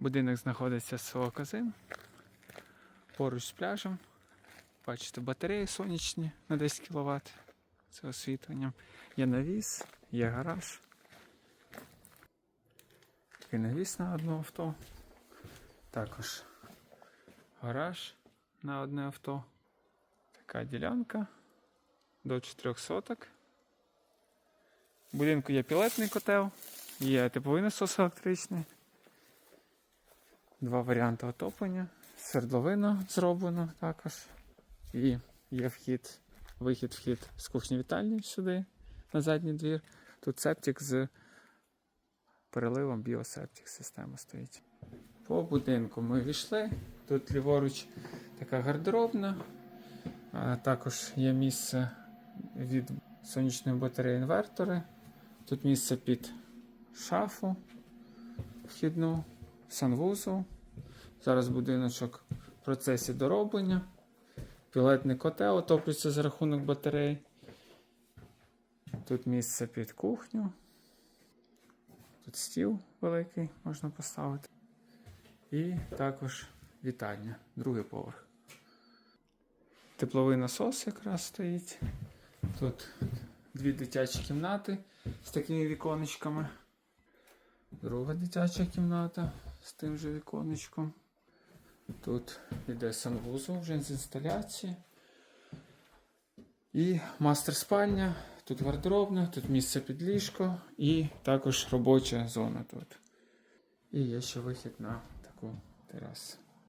Будинок знаходиться в село. Поруч з пляжем. Бачите, батареї сонячні на 10 кВт. Це освітленням. Є навіс, є гараж. Такий навіс на одне авто. Також гараж на одне авто. Така ділянка до 4 соток. В будинку є пілетний котел, є тепловий насос електричний. Два варіанти отоплення. Свердловина зроблено також. І є вхід, вихід, вхід з кухні вітальні сюди, на задній двір. Тут септик з переливом біосептик система стоїть. По будинку ми війшли. Тут ліворуч така гардеробна. Також є місце від сонячної батареї інвертори. Тут місце під шафу вхідну, санвузол. Зараз будиночок в процесі дороблення. Пілетний котел отоплюється за рахунок батарей. Тут місце під кухню. Тут стіл великий можна поставити. І також вітальня, другий поверх. Тепловий насос якраз стоїть. Тут дві дитячі кімнати з такими віконечками. Друга дитяча кімната з тим же віконечком. Тут йде санвузол вже з інсталяції. І мастер спальня, тут гардеробна, тут місце під ліжко і також робоча зона тут. І є ще вихід на таку терасу.